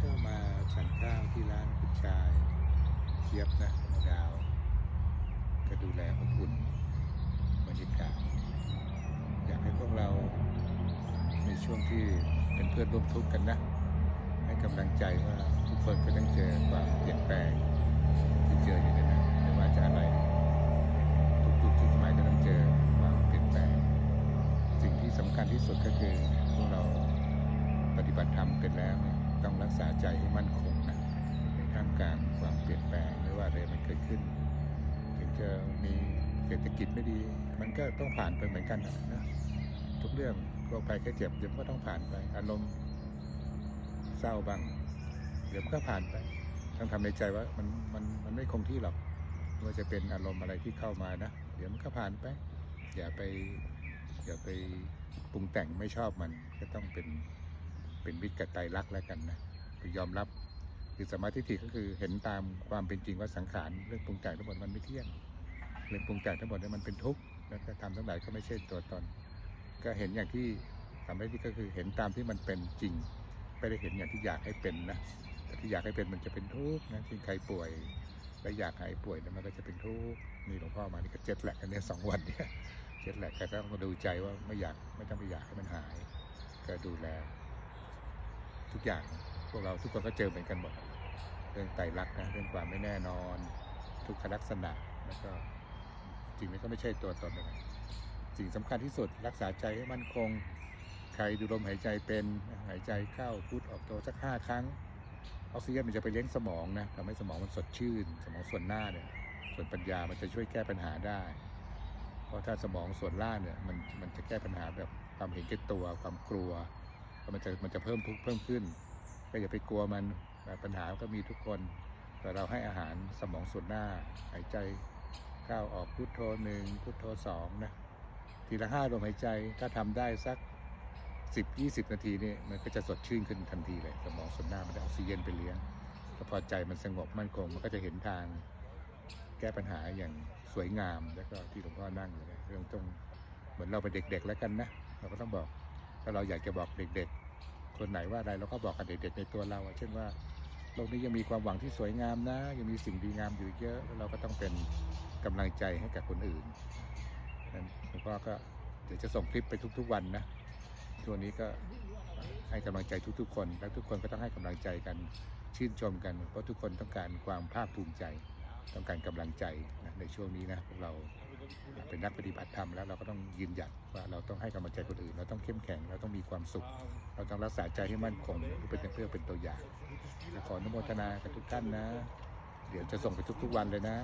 ก็มาฉันข้าวที่ร้านคุณชายเจี๊ยบนะมะดาว ก็ดูแลอบอุ่นบรรยากาศอยากให้พวกเราในช่วงที่เป็นเพื่อนร่วมทุกข์กันนะ ให้กำลังใจว่าทุกคนก็ต้องเจอความเปลี่ยนแปลงที่เจออยู่เนี่ยนไม่ว่าจะอะไรทุกๆทุกสมัยก็ต้องเจอความเปลี่ยนแปลง สิ่งที่สำคัญที่สุดก็คือพวกเราปฏิบัติธรรมกันแล้วเนี่ย ต้องรักษาใจให้มั่นคงนะในท่ามกลางความเปลี่ยนแปลงไม่ว่าอะไรมันเกิดขึ้น ถึงจะมีเศรษฐกิจไม่ดี มันก็ต้องผ่านไปเหมือนกันนะนะทุกเรื่องโรคภัยแค่เจ็บเดี๋ยวก็ต้องผ่านไป อารมณ์เศร้าบ้างเดี๋ยวก็ผ่านไปต้องทำในใจว่ามันมันมันไม่คงที่หรอกว่าจะเป็นอารมณ์อะไรที่เข้ามานะเดี๋ยวมันก็ผ่านไป อย่าไปอย่าไปปรุงแต่งไม่ชอบมันก็ต้องเป็น เป็นวิตกับไตรลักษณ์แล้วกันนะคือยอมรับคือสมาธิฏฐิก็คือเห็นตามความเป็นจริงว่าสังขารเรื่องปรุงแต่งทั้งหมดมันไม่เที่ยงเรื่องปรุงแต่งทั้งหมดเนี่ยมันเป็นทุกข์แล้วก็ทำทั้งหลายก็ไม่ใช่ตัวตน ก็เห็นอย่างที่สมาธิฏฐิก็คือเห็นตามที่มันเป็นจริงไม่ได้เห็นอย่างที่อยากให้เป็นนะแต่ที่อยากให้เป็นมันจะเป็นทุกข์นะเช่ใครป่วยและอยากหายป่วยเนี่ยมันก็จะเป็นทุกข์นี่หลวงพ่อมานี่ก็เจ็ดแหลกกันเนี่ยสองวันเนี่ยเจ็ดแหลกก็ต้องมาดูใจว่าไม่อยากไม่ต้องไปอยากให้มันหาย ก็ดูแล ทุกอย่างพวกเราทุกคนก็เจอเหมือนกันหมด เรื่องไตรลักษณ์นะเรื่องความไม่แน่นอน ทุกขลักษณะแล้วก็จริงๆก็ไม่ใช่ตัวตนอะไรสิ่งสำคัญที่สุดรักษาใจให้มั่นคง ใครดูลมหายใจเป็นหายใจเข้าพุทออกโทสักห้าครั้งออกซิเจนมันจะไปเลี้ยงสมองนะทำให้สมองมันสดชื่น สมองส่วนหน้าเนี่ยส่วนปัญญามันจะช่วยแก้ปัญหาได้ เพราะถ้าสมองส่วนล่างเนี่ยมันมันจะแก้ปัญหาแบบความเห็นแก่ตัวความกลัว มันจะมันจะเพิ่มทุกเพิ่มขึ้น ก็อย่าไปกลัวมันปัญหาก็มีทุกคน แต่เราให้อาหารสมองส่วนหน้า หายใจเข้าออกพุทโธหนึ่งพุทโธสองนะทีละห้าลมหายใจถ้าทำได้สักสิบยี่สิบนาทีนี่มันก็จะสดชื่นขึ้นทันทีเลยสมองส่วนหน้ามันได้ออกซิเจนไปเลี้ยงพอใจมันสงบมั่นคงมันก็จะเห็นทางแก้ปัญหาอย่างสวยงามแล้วก็ที่หลวงพ่อนั่งอยู่เนี่ยเรื่องต้องเหมือนเราเป็นเด็ก ๆ แล้วกันนะ เราก็ต้องบอก ถ้าเราอยากจะบอกเด็ก คนไหนว่าอะไรเราก็บอกกับเด็กๆในตัวเรา เช่นว่าโลกนี้ยังมีความหวังที่สวยงามนะ ยังมีสิ่งดีงามอยู่เยอะเราก็ต้องเป็นกำลังใจให้กับคนอื่นนั้นหลวงพ่อก็เดี๋ยวจะส่งคลิปไปทุกๆวันนะช่วงนี้ก็ให้กำลังใจทุกๆ คน แล้วทุกคนก็ต้องให้กำลังใจกันชื่นชมกันเพราะทุกคนต้องการความภาคภูมิใจ ต้องการกำลังใจนะในช่วงนี้นะพวกเรา เป็นนักปฏิบัติธรรมแล้วเราก็ต้องยืนหยัดว่าเราต้องให้กำลังใจคนอื่น เราต้องเข้มแข็งเราต้องมีความสุข เราต้องรักษาใจให้มั่นคงเป็นเพื่อเป็นตัวอย่างขออนุโมทนากับทุกท่านนะ เดี๋ยวจะส่งไปทุกๆวันเลยนะ